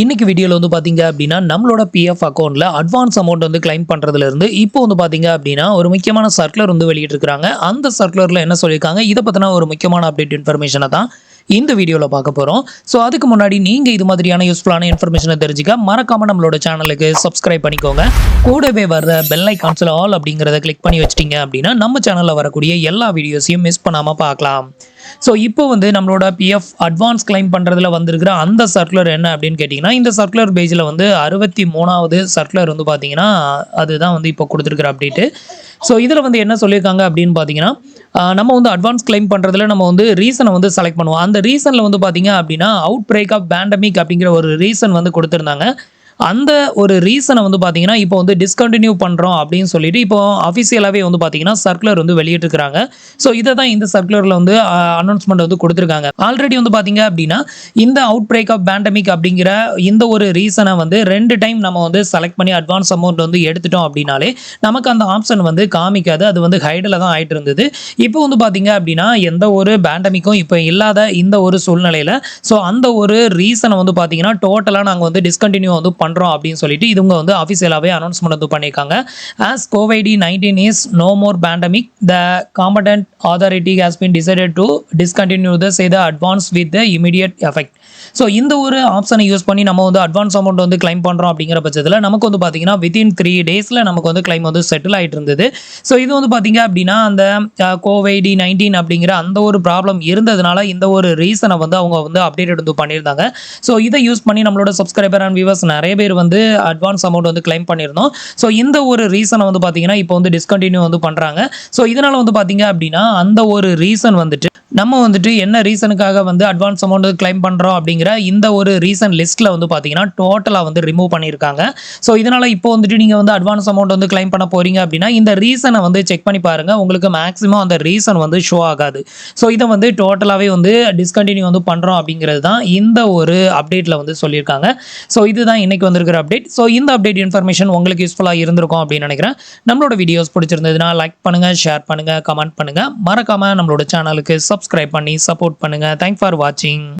இன்னைக்கு வீடியோவில் வந்து பார்த்தீங்க அப்படின்னா நம்மளோட பிஎஃப் அக்கௌண்ட்டில் அட்வான்ஸ் அமௌண்ட் வந்து கிளைம் பண்ணுறதுலேருந்து இப்போ வந்து பார்த்தீங்க அப்படின்னா ஒரு முக்கியமான சர்க்குலர் வந்து வெளியிட்டிருக்கிறாங்க. அந்த சர்க்குலரில் என்ன சொல்லியிருக்காங்க? இதை பற்றின ஒரு முக்கியமான அப்டேட் இன்ஃபர்மேஷனை தான் இந்த வீடியோவில் பார்க்க போகிறோம் ஸோ அதுக்கு முன்னாடி நீங்கள் இது மாதிரியான யூஸ்ஃபுல்லான இன்ஃபர்மேஷனை தெரிஞ்சுக்க மறக்காமல் நம்மளோட சேனலுக்கு சப்ஸ்கிரைப் பண்ணிக்கோங்க. கூடவே வர்ற பெல் ஐக்கான்ஸில் ஆல் அப்படிங்கிறத கிளிக் பண்ணி வச்சிட்டிங்க அப்படின்னா நம்ம சேனலில் வரக்கூடிய எல்லா வீடியோஸையும் மிஸ் பண்ணாமல் பார்க்கலாம். ஸோ இப்போ வந்து நம்மளோட பிஎஃப் அட்வான்ஸ் கிளைம் பண்ணுறதுல வந்திருக்கிற அந்த சர்க்குலர் என்ன அப்படின்னு கேட்டிங்கன்னா இந்த சர்க்குலர் பேஜில் வந்து அறுபத்தி மூணாவது சர்க்குலர் வந்து பார்த்தீங்கன்னா அதுதான் வந்து இப்போ கொடுத்துருக்குற அப்டேட்டு ஸோ இதில் வந்து என்ன சொல்லியிருக்காங்க அப்படின்னு பார்த்தீங்கன்னா நம்ம வந்து அட்வான்ஸ் கிளைம் பண்ணுறதுல நம்ம வந்து ரீசனை வந்து செலக்ட் பண்ணுவோம். அந்த ரீசனில் வந்து பார்த்தீங்க அப்படின்னா அவுட் பிரேக் ஆஃப் பேண்டமிக் அப்படிங்கிற ஒரு ரீசன் வந்து கொடுத்துருந்தாங்க. அந்த ஒரு ரீசனை வந்து பார்த்தீங்கன்னா இப்போ வந்து டிஸ்கண்டினியூ பண்ணுறோம் அப்படின்னு சொல்லிட்டு இப்போ அஃபிஷியலாகவே வந்து பார்த்தீங்கன்னா சர்க்குலர் வந்து வெளியிட்டிருக்கிறாங்க. ஸோ இதை தான் இந்த சர்க்குலரில் வந்து அனௌன்ஸ்மெண்ட் வந்து கொடுத்துருக்காங்க. ஆல்ரெடி வந்து பார்த்தீங்க அப்படின்னா இந்த அவுட் பிரேக் ஆஃப் பேண்டமிக் அப்படிங்கிற இந்த ஒரு ரீசனை வந்து ரெண்டு டைம் நம்ம வந்து செலக்ட் பண்ணி அட்வான்ஸ் அமௌண்ட் வந்து எடுத்துட்டோம் அப்படின்னாலே நமக்கு அந்த ஆப்ஷன் வந்து காமிக்காது. அது வந்து ஹைடில் தான் ஆகிட்டு இருந்தது இப்போ வந்து பார்த்தீங்க அப்படின்னா எந்த ஒரு பேண்டமிக்கும் இப்போ இல்லாத இந்த ஒரு சூழ்நிலையில் ஸோ அந்த ஒரு ரீசனை வந்து பார்த்தீங்கன்னா டோட்டலாக நாங்கள் வந்து டிஸ்கண்டினியூ வந்து பண்ணுறோம் அப்படின்னு சொல்லிட்டு இவங்க வந்து அஃபிஷியலாகவே அனௌன்ஸ்மெண்ட் வந்து பண்ணியிருக்காங்க. As Covid nineteen is no more pandemic the competent authority has been decided to discontinue the say the advance with the immediate so இந்த ஒரு ஆப்ஷனை யூஸ் பண்ணி நம்ம வந்து அட்வான்ஸ் அமௌண்ட் வந்து கிளைம் பண்ணுறோம் அப்படிங்கிற பட்சத்தில் நமக்கு வந்து பார்த்தீங்கன்னா வித்தின் த்ரீ டேஸில் நமக்கு வந்து கிளைம் வந்து செட்டில் ஆகிட்டு இருந்தது. ஸோ இது வந்து பார்த்தீங்க அப்படின்னா அந்த கோவைடி நைன்டீன் அப்படிங்கிற அந்த ஒரு ப்ராப்ளம் இருந்ததுனால இந்த ஒரு ரீசனை வந்து அவங்க வந்து அப்டேட் வந்து பண்ணியிருந்தாங்க. ஸோ இதை யூஸ் பண்ணி நம்மளோட சப்ஸ்கிரைபர் அண்ட் வியூவர்ஸ் நிறைய பேர் வந்து அட்வான்ஸ் அமௌண்ட் வந்து கிளைம் பண்ணியிருந்தோம். ஸோ இந்த ஒரு ரீசனை வந்து பார்த்தீங்கன்னா இப்போ வந்து டிஸ்கண்டினியூ வந்து பண்ணுறாங்க ஸோ இதனால் வந்து பார்த்தீங்க அப்படின்னா அந்த ஒரு ரீசன் வந்துட்டு நம்ம வந்துட்டு என்ன ரீசனுக்காக வந்து அட்வான்ஸ் அமௌண்ட் கிளைம் பண்ணுறோம் அப்படிங்கிற இந்த ஒரு ரீசன் லிஸ்ட்டில் வந்து பார்த்தீங்கன்னா டோட்டலாக வந்து ரிமூவ் பண்ணியிருக்காங்க. ஸோ இதனால் இப்போ வந்துட்டு நீங்கள் வந்து அட்வான்ஸ் அமௌண்ட் வந்து கிளைம் பண்ண போகிறீங்க அப்படின்னா இந்த ரீசனை வந்து செக் பண்ணி பாருங்கள் உங்களுக்கு மேக்ஸிமம் அந்த ரீசன் வந்து ஷோ ஆகாது. ஸோ இதை வந்து டோட்டலாகவே வந்து டிஸ்கண்டினியூ வந்து பண்ணுறோம் அப்படிங்கிறது தான் இந்த ஒரு அப்டேட்டில் வந்து சொல்லியிருக்காங்க. ஸோ இதுதான் இன்றைக்கி வந்திருக்கிற அப்டேட் ஸோ இந்த அப்டேட் இன்ஃபர்மேஷன் உங்களுக்கு யூஸ்ஃபுல்லாக இருந்திருக்கும் அப்படின்னு நினைக்கிறேன். நம்மளோட வீடியோஸ் பிடிச்சிருந்ததுன்னா லைக் பண்ணுங்கள் ஷேர் பண்ணுங்கள் கமெண்ட் பண்ணுங்கள் மறக்காமல் நம்மளோட சேனலுக்கு சப்ஸ்கிரைப் பண்ணி சப்போர்ட் பண்ணுங்கள் தேங்க் ஃபார் வாட்சிங்